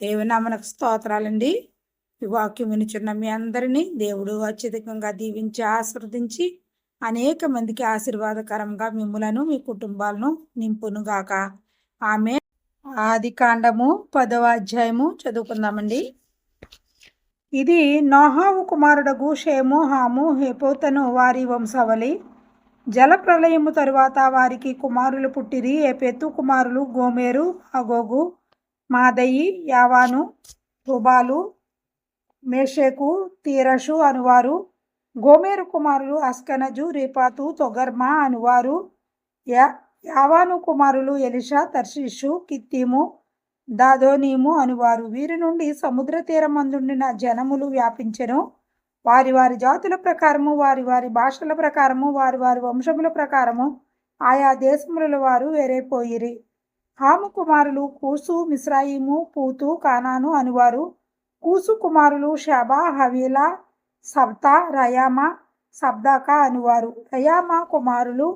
దేవునామనకు స్తోత్రాలండి. ఈ వాక్యం వినిచున్న మీ అందరినీ దేవుడు అత్యధికంగా దీవించి ఆశీర్వదించి అనేక మందికి ఆశీర్వాదకరంగా మిమ్ములను మీ కుటుంబాలను నింపునుగాక. ఆమె ఆది కాండము పదవ అధ్యాయము చదువుకుందామండి. ఇది నోహావు కుమారుడగు షేము హాము హెపోతను వారి వంశావళి. జల ప్రళయము తరువాత వారికి కుమారులు పుట్టిరి. ఏపెత్తు కుమారులు గోమేరు అగోగు మాదయి యావాను తుబాలు మేషేకు తీరషు అనువారు గోమేరు కుమారులు అస్కనజు రిపాతు తొగర్మా అనువారు యా యావాను కుమారులు ఎలిషా తర్షిషు కిత్తీము దాదోనీము అనువారు. వీరి నుండి సముద్ర తీరమందుండిన జనములు వ్యాపించెను. వారి వారి జాతుల ప్రకారము వారి వారి భాషల ప్రకారము వారి వారి వంశముల ప్రకారము ఆయా దేశముల వారు వేరైపోయిరి. హాము కుమారులు కూసు మిశ్రాయిము పూతు కానాను అనువారు. కూసు కుమారులు షబా హవీలా సబ్తా రయామా సబ్దాక అనువారు. రయామా కుమారులు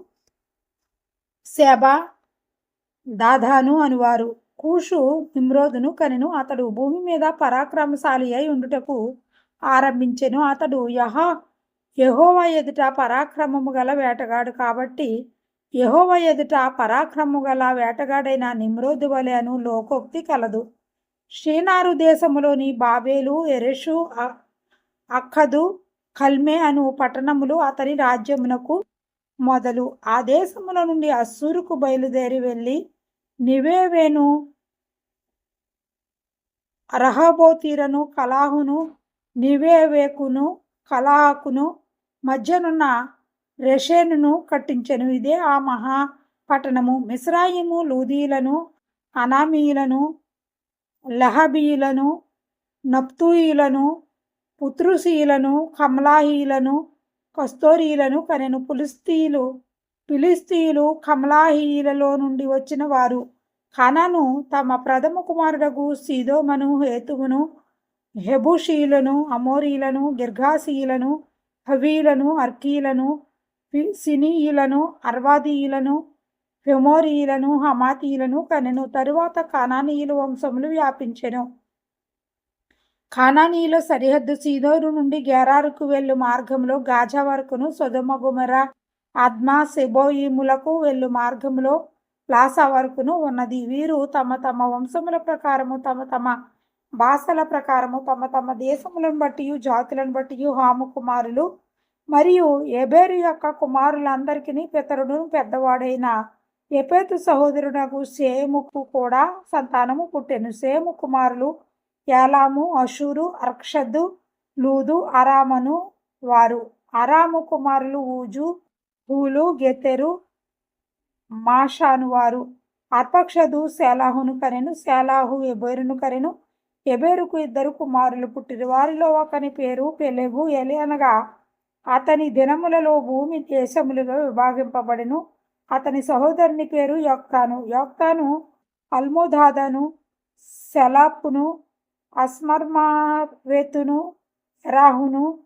శబా దాదాను అనువారు. కూషు నిమ్రోదును కనెను అతడు. భూమి మీద పరాక్రమశాలి అయి ఉండుటకు ఆరంభించెను అతడు. యహ యహోవా ఎదుట పరాక్రమము గల వేటగాడు కాబట్టి యహోవ ఎదుట పరాక్రము గల వేటగాడైన నిమ్రోదు వలె అను లోకోక్తి కలదు. షీనారు దేశములోని బాబేలు ఎరెషు అక్కదు కల్మే అను పట్టణములు అతని రాజ్యమునకు మొదలు. ఆ దేశముల నుండి అస్సూరుకు బయలుదేరి వెళ్ళి నివేవేను రహబోతీరను కలాహును నివేవేకును కలాహకును మధ్యనున్న రెషేనును కట్టించెను. ఇదే ఆ మహా పట్టణము. మిస్రాయిము లూదీలను అనామీయులను లహబీయులను నప్తూయులను పుత్రుసీలను కమలాహీలను కస్తోరీలను కనెను. పులిస్తీలు పిలిస్తీలు కమలాహీయులలో నుండి వచ్చిన వారు. కనను తమ ప్రథమ కుమారుడకు సీదోమను హేతువును హెబుషీలను అమోరీలను గిర్ఘాసీలను హవీలను అర్కీలను సినీయులను అర్వాదీయులను ఫెమోరీయులను హమాతీయులను కనెను. తరువాత కానానీయుల వంశములు వ్యాపించెను. కానానీయుల సరిహద్దు సీదోరు నుండి గెరారుకు వెళ్ళు మార్గంలో గాజా వరకును సొదమ గుమర సెబోయిములకు వెళ్ళు మార్గంలో లాసా వరకును ఉన్నది. వీరు తమ తమ వంశముల ప్రకారము తమ తమ భాషల ప్రకారము తమ తమ దేశములను బట్టి జాతులను బట్టి హాము కుమారులు మరియు ఎబేరు యొక్క కుమారులందరికీ పితరుడు పెద్దవాడైన ఎపేతు సహోదరునకు సేముకు కూడా సంతానము పుట్టెను. సేము కుమారులు యాలాము అషూరు అర్క్షద్దు లూదు అరామను వారు. అరాము కుమారులు ఊజు హూలు గెతెరు మాషాను వారు. అర్పక్షదు శాలాహును కరెను శాలాహు ఎబేరును కరెను ఎబేరుకు ఇద్దరు కుమారులు పుట్టిరు. వారిలో ఒకని పేరు పెలెగు. ఎలి అనగా అతని దినములలో భూమి దేశములుగా విభాగింపబడెను. అతని సహోదరుని పేరు యొక్తాను. యొక్తాను అల్మోదాదను సెలాపును అస్మర్మావేతును రాహును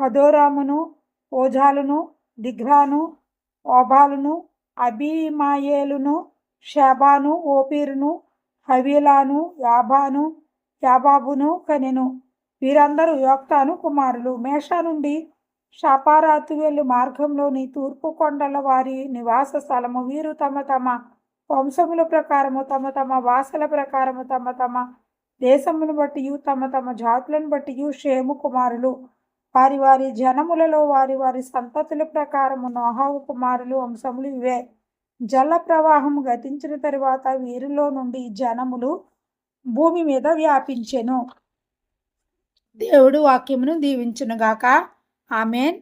హదోరామును ఓజాలును దిగ్రాను ఓబాలును అభిమాయేలును షాబాను ఓపీరును హవీలాను యాబాను యాబాబును కనెను. వీరందరూ యోక్తాను కుమారులు. మేషా నుండి షాపారాతు వెళ్ళు మార్గంలోని తూర్పు కొండల వారి నివాస స్థలము. వీరు తమ తమ వంశముల ప్రకారము తమ తమ వాసల ప్రకారము తమ తమ దేశమును బట్టి తమ తమ జాతులను బట్టి షేము కుమారులు. వారి వారి జనములలో వారి వారి సంతతుల ప్రకారము నోహావు కుమారులు వంశములు ఇవే. జల ప్రవాహము గతించిన తరువాత వీరిలో నుండి జనములు భూమి మీద వ్యాపించెను. దేవుడు వాక్యమును దీవించునుగాక. ఆమెన్.